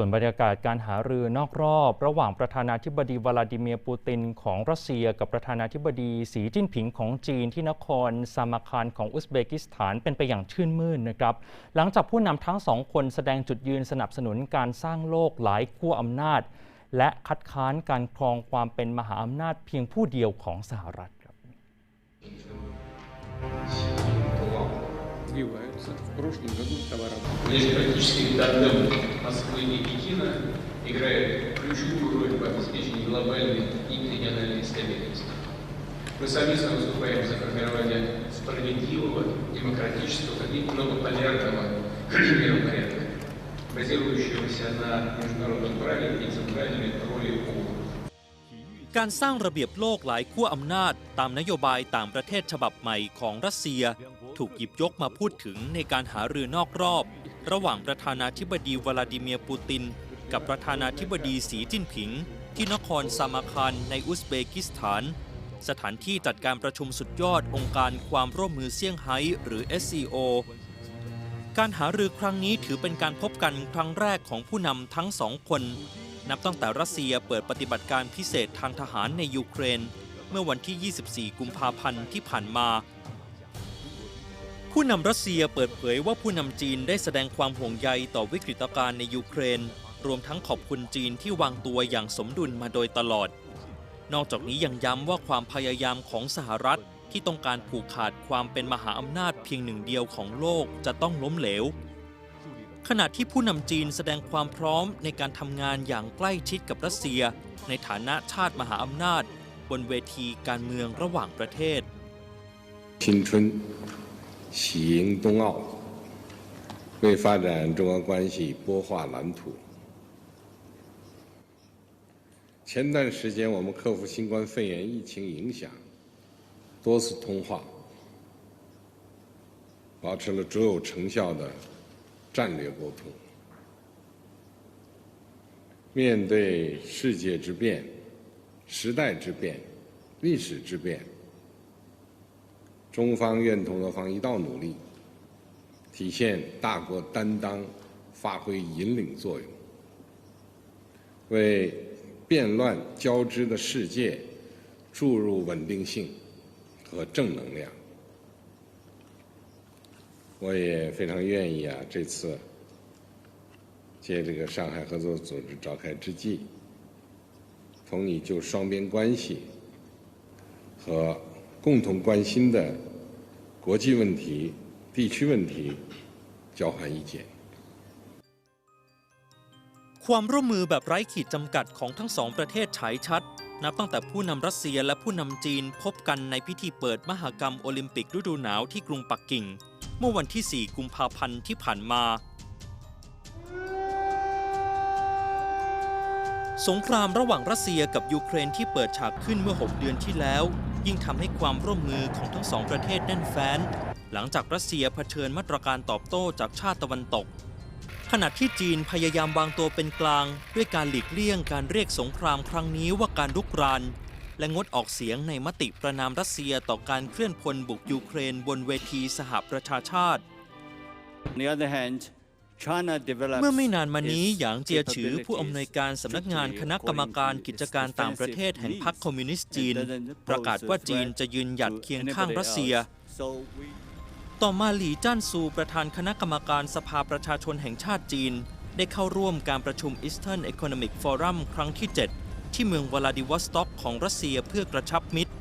ส่วนบรรยากาศการหารือนอกรอบ ระหว่างประธานาธิบดีวลาดิเมียร์ปูตินของรัสเซีย กับประธานาธิบดีสีจิ้นผิงของจีนที่นครซามาคานของอุซเบกิสถานเป็นไปอย่างชื่นมื่นนะครับ หลังจากผู้นำทั้งสองคนแสดงจุดยืนสนับสนุนการสร้างโลกหลายขั้วอำนาจ และคัดค้านการครองความเป็นมหาอำนาจเพียงผู้เดียวของสหรัฐครับ Сбиваются. В прошлом году товарооборот Лишь практически тандем Москвы и Пекина играет ключевую роль в обеспечении глобальной и региональной стабильности. Мы совместно выступаем за формирование справедливого, демократического и многополярного миропорядка, базирующегося на международном праве и центральной роли ООН. การสร้างระเบียบโลกหลายขั้วอำนาจ ตามนโยบายต่างประเทศฉบับใหม่ของรัสเซีย ถูกหยิบยกมาพูดถึงในการหารือนอกรอบ ระหว่างประธานาธิบดีวลาดิเมียร์ปูติน กับประธานาธิบดีสีจิ้นผิง ที่นครซามาคานในอุซเบกิสถาน สถานที่จัดการประชุมสุดยอดองค์การความร่วมมือเซี่ยงไฮ้หรือ SCO การหารือครั้งนี้ถือเป็นการพบกันครั้งแรกของผู้นำทั้งสองคน นับตั้งแต่รัสเซียเปิดปฏิบัติการพิเศษทางทหารในยูเครน เมื่อวันที่ 24 กุมภาพันธ์ที่ผ่านมา ผู้นำรัสเซียเปิดเผยว่าผู้นำจีนได้แสดงความห่วงใยต่อวิกฤตการณ์ในยูเครน รวมทั้งขอบคุณจีนที่วางตัวอย่างสมดุลมาโดยตลอด นอกจากนี้ยังย้ำว่าความพยายามของสหรัฐที่ต้องการผูกขาดความเป็นมหาอำนาจเพียงหนึ่งเดียวของโลกจะต้องล้มเหลว ขณะที่ผู้นำจีนแสดงความพร้อมในการทำงานอย่างใกล้ชิดกับรัสเซีย ในฐานะชาติมหาอำนาจ บนเวทีการเมืองระหว่างประเทศ 新春喜迎冬奥，为发展中俄关系拨画蓝图。前段时间，我们克服新冠肺炎疫情影响，多次通话，保持了卓有成效的 战略沟通。面对世界之变、时代之变、历史之变，中方愿同俄方一道努力，体现大国担当，发挥引领作用，为变乱交织的世界注入稳定性和正能量。我也非常愿意啊，这次借这个上海合作组织召开之际，同你就双边关系和共同关心的国际问题、地区问题交换意见。 ความร่วมมือแบบไร้ขีดจำกัดของทั้งสองประเทศฉายชัด นับตั้งแต่ผู้นำรัสเซียและผู้นำจีนพบกันในพิธีเปิดมหกรรมโอลิมปิกฤดูหนาวที่กรุงปักกิ่ง เมื่อวันที่ 4 กุมภาพันธ์ที่ผ่านมา สงครามระหว่างรัสเซียกับยูเครนที่เปิดฉากขึ้นเมื่อ 6 เดือนที่แล้ว ยิ่งทำให้ความร่วมมือของทั้งสองประเทศแน่นแฟ้น หลังจากรัสเซียเผชิญมาตรการตอบโต้จากชาติตะวันตก ขณะที่จีนพยายามวางตัวเป็นกลาง ด้วยการหลีกเลี่ยงการเรียกสงครามครั้งนี้ว่าการลุกราน และงดออกเสียงในมติประนามรัสเซียต่อการเคลื่อนพลบุกยูเครนบนเวทีสหประชาชาติ On the other hand, China develops เมื่อไม่นานมานี้ its หยางเจียฉือผู้อำนวยการสำนักงานคณะกรรมการกิจการต่างประเทศแห่งพรรคคอมมิวนิสต์จีน ประกาศว่าจีนจะยืนหยัดเคียงข้างรัสเซีย So we ต่อมาหลี่จ้านซูประธานคณะกรรมการสภาประชาชนแห่งชาติจีน ได้เข้าร่วมการประชุม Eastern Economic Forum ครั้งที่ 7 ที่เมืองวลาดิวอสต็อกของรัสเซียเพื่อกระชับมิตร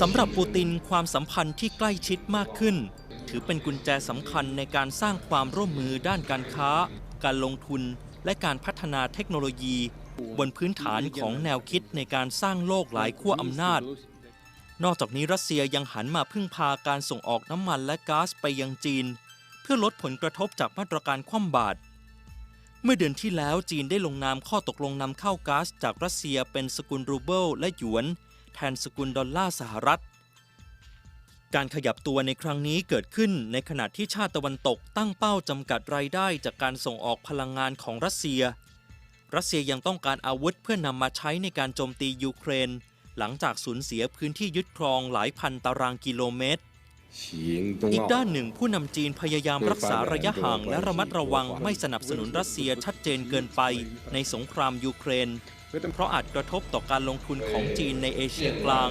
สำหรับปูตินความสัมพันธ์ที่ใกล้ชิดมากขึ้น ถือเป็นกุญแจสำคัญในการสร้างความร่วมมือด้านการค้า การลงทุน และการพัฒนาเทคโนโลยี บนพื้นฐานของแนวคิดในการสร้างโลกหลายขั้วอำนาจ นอกจากนี้รัสเซียยังหันมาพึ่งพาการส่งออกน้ำมันและก๊าซไปยังจีน เพื่อลดผลกระทบจากมาตรการคว่ำบาตร เมื่อเดือนที่แล้วจีนได้ลงนามข้อตกลงนำเข้าก๊าซจากรัสเซียเป็นสกุลรูเบิลและหยวน แทนสกุลดอลลาร์สหรัฐ การขยับตัวในครั้งนี้เกิดขึ้นในขณะที่ชาติตะวันตกตั้งเป้าจำกัดรายได้จากการส่งออกพลังงานของรัสเซีย รัสเซียยังต้องการอาวุธเพื่อนำมาใช้ในการโจมตียูเครน หลังจากสูญเสียพื้นที่ยึดครองหลายพันตารางกิโลเมตร อีก奥ด้านหนึ่งผู้นำจีนพยายามรักษาระยะห่างและระมัดระวังไม่สนับสนุนรัสเซียชัดเจนเกินไปในสงครามยูเครน เพราะอาจกระทบต่อการลงทุนของจีนในเอเชียกลาง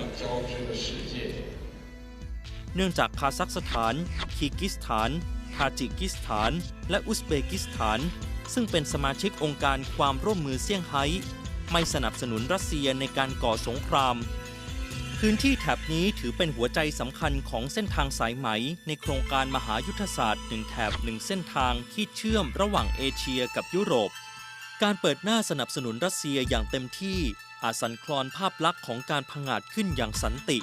เนื่องจากคาซัคสถาน คีร์กิสถาน ทาจิกิสถาน และอุซเบกิสถาน ซึ่งเป็นสมาชิกองค์การความร่วมมือเซี่ยงไฮ้ไม่สนับสนุนรัสเซียในการก่อสงคราม พื้นที่แถบนี้ถือเป็นหัวใจสำคัญของเส้นทางสายไหม ในโครงการมหายุทธศาสตร์หนึ่งแถบหนึ่งเส้นทางที่เชื่อมระหว่างเอเชียกับยุโรป การเปิดหน้าสนับสนุนรัสเซียอย่างเต็มที่อาจสั่นคลอนภาพลักษณ์ของการผงาดขึ้นอย่างสันติ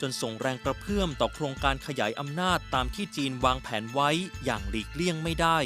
จนส่งแรงกระเพื่อมต่อโครงการขยายอำนาจตามที่จีนวางแผนไว้อย่างหลีกเลี่ยงไม่ได้